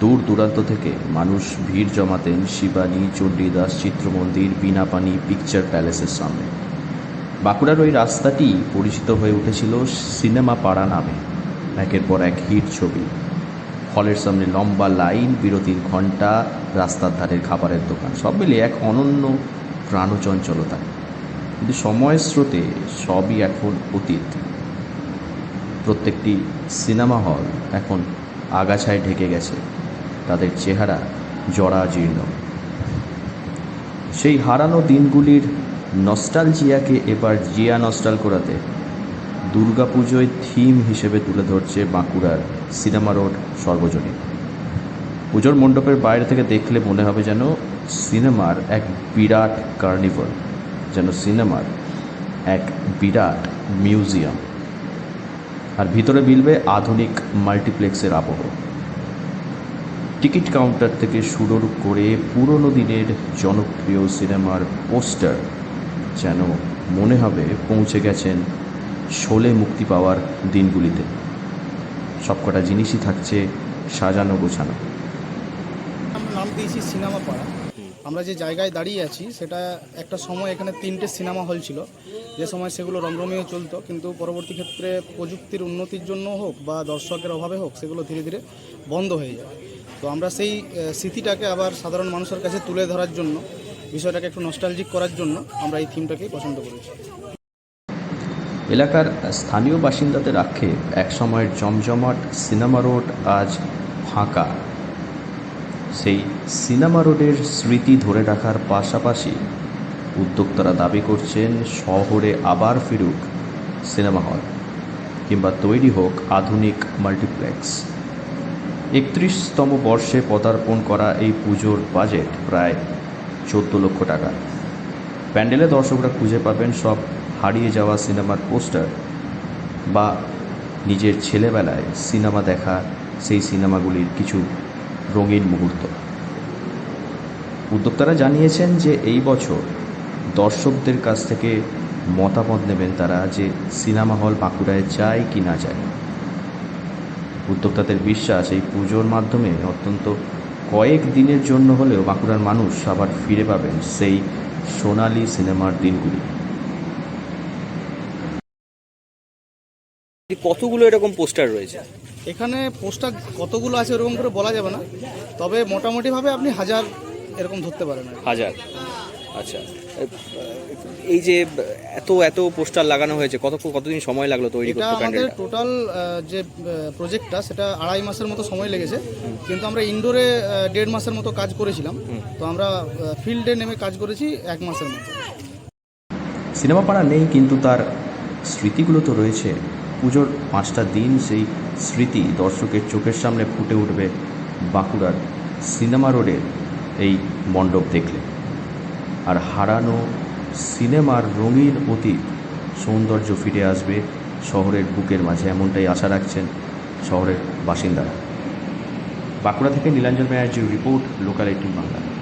দূর দূরান্ত থেকে মানুষ ভিড় জমাতেন শিবানী, চণ্ডীদাস, চিত্রমন্দির বিনাপানি পিকচার প্যালেসের সামনে। বাঁকুড়ার ওই রাস্তাটি পরিচিত হয়ে উঠেছিল সিনেমা পাড়া নামে, একের পর এক হিট ছবি। হলের সামনে লম্বা লাইন, বিরতির ঘণ্টা রাস্তার ধারের খাবারের দোকান, সব মিলিয়ে এক অনন্য প্রাণচঞ্চলতা। কিন্তু সময়ের স্রোতে সবই এখন অতীত। প্রত্যেকটি সিনেমা হল এখন আগাছায় ঢেকে গেছে। তাদের চেহারা জরাজীর্ণ। সেই হারানো দিনগুলির নস্টালজিয়াকে এবার জিয়া নস্টাল করাতে দুর্গাপুজোয় থিম হিসেবে তুলে ধরছে বাঁকুড়ার সিনেমা রোড সর্বজনীন। পুজোর মণ্ডপের বাইরে থেকে দেখলে মনে হবে যেন সিনেমার এক বিরাট কার্নিভাল, যেন সিনেমার এক বিরাট মিউজিয়াম। আর ভিতরে মিলবে আধুনিক মাল্টিপ্লেক্সের আবহ। টিকিট কাউন্টার থেকে শুরু করে পুরনো দিনের জনপ্রিয় সিনেমার পোস্টার যেন মনে হবে পৌঁছে গেছেন শোলে মুক্তি পাওয়ার দিনগুলিতে। সবকটা জিনিসই থাকছে সাজানো গোছানো। নাম দিয়েছি সিনেমা পাড়া। আমরা যে জায়গায় দাঁড়িয়ে আছি, সেটা একটা সময় এখানে তিনটে সিনেমা হল ছিল। যে সময় সেগুলো রমরমিয়ে চলতো, কিন্তু পরবর্তী ক্ষেত্রে প্রযুক্তির উন্নতির জন্য হোক বা দর্শকের অভাবে হোক, সেগুলো ধীরে ধীরে বন্ধ হয়ে যায়। তো আমরা সেই স্মৃতিটাকে আবার সাধারণ মানুষের কাছে তুলে ধরার জন্য, বিষয়টাকে একটু নস্টালজিক করার জন্য আমরা এই থিমটাকেই পছন্দ করেছি। এলাকার স্থানীয় বাসিন্দাদের আক্ষেপ একসময়ের জমজমাট সিনেমা রোড আজ ফাঁকা। সেই সিনেমা রোডের স্মৃতি ধরে রাখার পাশাপাশি উদ্যোক্তারা দাবি করছেন, শহরে আবার ফিরুক সিনেমা হল কিংবা তৈরি হোক আধুনিক মাল্টিপ্লেক্স। একত্রিশতম বর্ষে পদার্পণ করা এই পুজোর বাজেট প্রায় চোদ্দ লক্ষ টাকা। প্যান্ডেলে দর্শকরা খুঁজে পাবেন সব হারিয়ে যাওয়া সিনেমার পোস্টার বা নিজের ছেলেবেলায় সিনেমা দেখা, সেই সিনেমাগুলির কিছু রঙিন মুহূর্ত। উদ্যোক্তারা জানিয়েছেন যে এই বছর দর্শকদের কাছ থেকে মতামত নেবেন তারা যে সিনেমা হল বাঁকুড়ায় যায় কি না যায়। উদ্যোক্তাদের বিশ্বাস, এই পুজোর মাধ্যমে অত্যন্ত কয়েক দিনের জন্য হলেও বাঁকুড়ার মানুষ আবার ফিরে পাবেন সেই সোনালি সিনেমার দিনগুলি। কতগুলো এরকম পোস্টার রয়েছে? এখানে পোস্টার কতগুলো আছে ওরকম করে বলা যাবে না তবে মোটামুটিভাবে আপনি হাজার এরকম ধরতে পারেন হাজার? আচ্ছা। এই যে এত এত পোস্টার লাগানো হয়েছে কত কতদিন সময় লাগল তৈরি করতে আমাদের টোটাল যে প্রজেক্টটা সেটা আড়াই মাসের মতো সময় লেগেছে। কিন্তু আমরা ইনডোরে দেড় মাসের মতো কাজ করেছিলাম। তো আমরা ফিল্ডে নেমে কাজ করেছি এক মাসের মতো সিনেমা পাড়া নেই কিন্তু তার স্মৃতিগুলো তো রয়েছে। পুজোর পাঁচটা দিন সেই স্মৃতি দর্শকের চোখের সামনে ফুটে উঠবে বাঁকুড়ার সিনেমা রোডের এই মণ্ডপ দেখলে। আর হারানো সিনেমার রঙিন অতীত, সৌন্দর্য ফিরে আসবে শহরের বুকের মাঝে, এমনটাই আশা রাখছেন শহরের বাসিন্দারা। বাঁকুড়া থেকে নীলাঞ্জন ব্যানার্জির রিপোর্ট, লোকাল বাংলা।